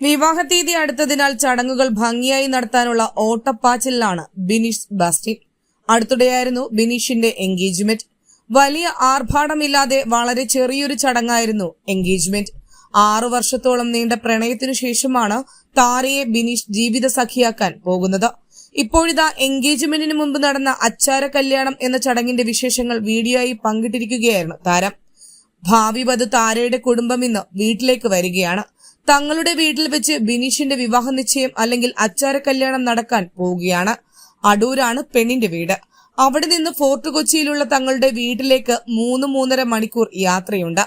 വിവാഹ തീയതി അടുത്തതിനാൽ ചടങ്ങുകൾ ഭംഗിയായി നടത്താനുള്ള ഓട്ടപ്പാച്ചിലാണ് ബിനീഷ് ബാസ്റ്റിൻ അടുത്തിടെയായിരുന്നു ബിനീഷിന്റെ എൻഗേജ്മെന്റ്. വലിയ ആർഭാടമില്ലാതെ വളരെ ചെറിയൊരു ചടങ്ങായിരുന്നു എൻഗേജ്മെന്റ്. ആറു വർഷത്തോളം നീണ്ട പ്രണയത്തിനു ശേഷമാണ് താരയെ ബിനീഷ് ജീവിത സഖിയാക്കാൻ പോകുന്നത്. ഇപ്പോഴിതാ എൻഗേജ്മെന്റിന് മുമ്പ് നടന്ന അച്ചാര കല്യാണം എന്ന ചടങ്ങിന്റെ വിശേഷങ്ങൾ വീഡിയോയായി പങ്കിട്ടിരിക്കുകയായിരുന്നു താരം. ഭാവി വധു താരയുടെ കുടുംബം ഇന്ന് വീട്ടിലേക്ക് വരികയാണ്. തങ്ങളുടെ വീട്ടിൽ വെച്ച് ബിനീഷിന്റെ വിവാഹ നിശ്ചയം അല്ലെങ്കിൽ അച്ചാര കല്യാണം നടക്കാൻ പോവുകയാണ്. അടൂരാണ് പെണ്ണിന്റെ വീട്. അവിടെ നിന്ന് ഫോർട്ട് കൊച്ചിയിലുള്ള തങ്ങളുടെ വീട്ടിലേക്ക് മൂന്ന് മൂന്നര മണിക്കൂർ യാത്രയുണ്ട്.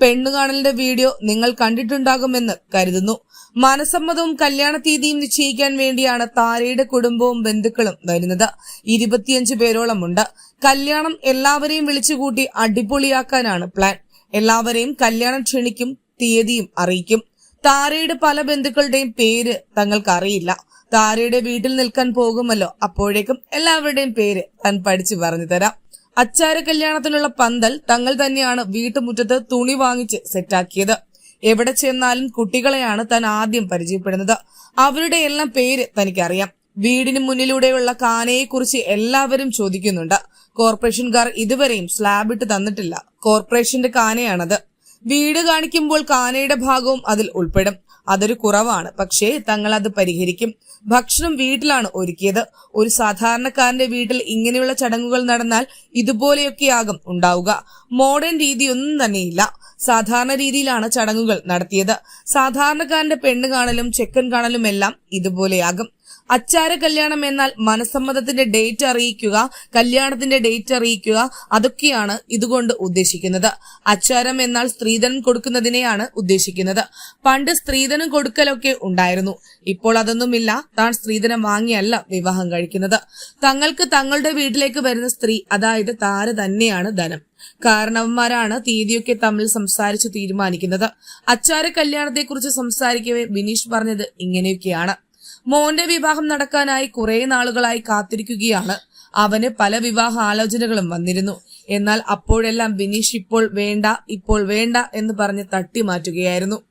പെണ്ണുകാണലിന്റെ വീഡിയോ നിങ്ങൾ കണ്ടിട്ടുണ്ടാകുമെന്ന് കരുതുന്നു. മനസമ്മതവും കല്യാണ തീയതിയും നിശ്ചയിക്കാൻ വേണ്ടിയാണ് താരയുടെ കുടുംബവും ബന്ധുക്കളും വരുന്നത്. ഇരുപത്തിയഞ്ച് പേരോളമുണ്ട്. കല്യാണം എല്ലാവരെയും വിളിച്ചുകൂട്ടി അടിപൊളിയാക്കാനാണ് പ്ലാൻ. എല്ലാവരെയും കല്യാണം ക്ഷണിക്കും തീയതിയും അറിയിക്കും. താരയുടെ പല ബന്ധുക്കളുടെയും പേര് തങ്ങൾക്ക് അറിയില്ല താരയുടെ വീട്ടിൽ നിൽക്കാൻ പോകുമല്ലോ അപ്പോഴേക്കും എല്ലാവരുടെയും പേര് താൻ പഠിച്ചു പറഞ്ഞു തരാം. അച്ചാര കല്യാണത്തിനുള്ള പന്തൽ തങ്ങൾ തന്നെയാണ് വീട്ടുമുറ്റത്ത് തുണി വാങ്ങിച്ച് സെറ്റാക്കിയത്. എവിടെ ചെന്നാലും കുട്ടികളെയാണ് താൻ ആദ്യം പരിചയപ്പെടുന്നത്. അവരുടെ എല്ലാം പേര് തനിക്കറിയാം. വീടിന് മുന്നിലൂടെയുള്ള കാനയെക്കുറിച്ച് എല്ലാവരും ചോദിക്കുന്നുണ്ട്. കോർപ്പറേഷൻകാർ ഇതുവരെയും സ്ലാബ് ഇട്ട് തന്നിട്ടില്ല. കോർപ്പറേഷന്റെ കാനയാണത്. വീട് കാണിക്കുമ്പോൾ കാനയുടെ ഭാഗവും അതിൽ ഉൾപ്പെടും. അതൊരു കുറവാണ്. പക്ഷേ തങ്ങൾ അത് പരിഹരിക്കും. ഭക്ഷണം വീട്ടിലാണ് ഒരുക്കിയത്. ഒരു സാധാരണക്കാരന്റെ വീട്ടിൽ ഇങ്ങനെയുള്ള ചടങ്ങുകൾ നടന്നാൽ ഇതുപോലെയൊക്കെയാകും ഉണ്ടാവുക. മോഡേൺ രീതിയൊന്നും തന്നെയില്ല. സാധാരണ രീതിയിലാണ് ചടങ്ങുകൾ നടത്തിയത്. സാധാരണക്കാരന്റെ പെണ്ണ് കാണലും ചെക്കൻ കാണലും എല്ലാം ഇതുപോലെയാകും. അച്ചാര കല്യാണം എന്നാൽ മനസമ്മതത്തിന്റെ ഡേറ്റ് അറിയിക്കുക കല്യാണത്തിന്റെ ഡേറ്റ് അറിയിക്കുക അതൊക്കെയാണ് ഇതുകൊണ്ട് ഉദ്ദേശിക്കുന്നത്. അച്ചാരം എന്നാൽ സ്ത്രീധനം കൊടുക്കുന്നതിനെയാണ് ഉദ്ദേശിക്കുന്നത്. പണ്ട് സ്ത്രീധനം കൊടുക്കലൊക്കെ ഉണ്ടായിരുന്നു. ഇപ്പോൾ അതൊന്നുമില്ല. താൻ സ്ത്രീധനം വാങ്ങിയല്ല വിവാഹം കഴിക്കുന്നത്. തങ്ങൾക്ക് തങ്ങളുടെ വീട്ടിലേക്ക് വരുന്ന സ്ത്രീ അതായത് താര തന്നെയാണ് ധനം. കാരണവന്മാരാണ് തീയതിയൊക്കെ തമ്മിൽ സംസാരിച്ച് തീരുമാനിക്കുന്നത്. അച്ചാര കല്യാണത്തെക്കുറിച്ച് സംസാരിക്കവേ ബിനീഷ് പറഞ്ഞത് ഇങ്ങനെയൊക്കെയാണ്. മോന്റെ വിവാഹം നടക്കാനായി കുറെ നാളുകളായി കാത്തിരിക്കുകയാണ്. അവന് പല വിവാഹ ആലോചനകളും വന്നിരുന്നു. എന്നാൽ അപ്പോഴെല്ലാം ബിനീഷ് ഇപ്പോൾ വേണ്ട ഇപ്പോൾ വേണ്ട എന്ന് പറഞ്ഞ് തട്ടി മാറ്റുകയായിരുന്നു.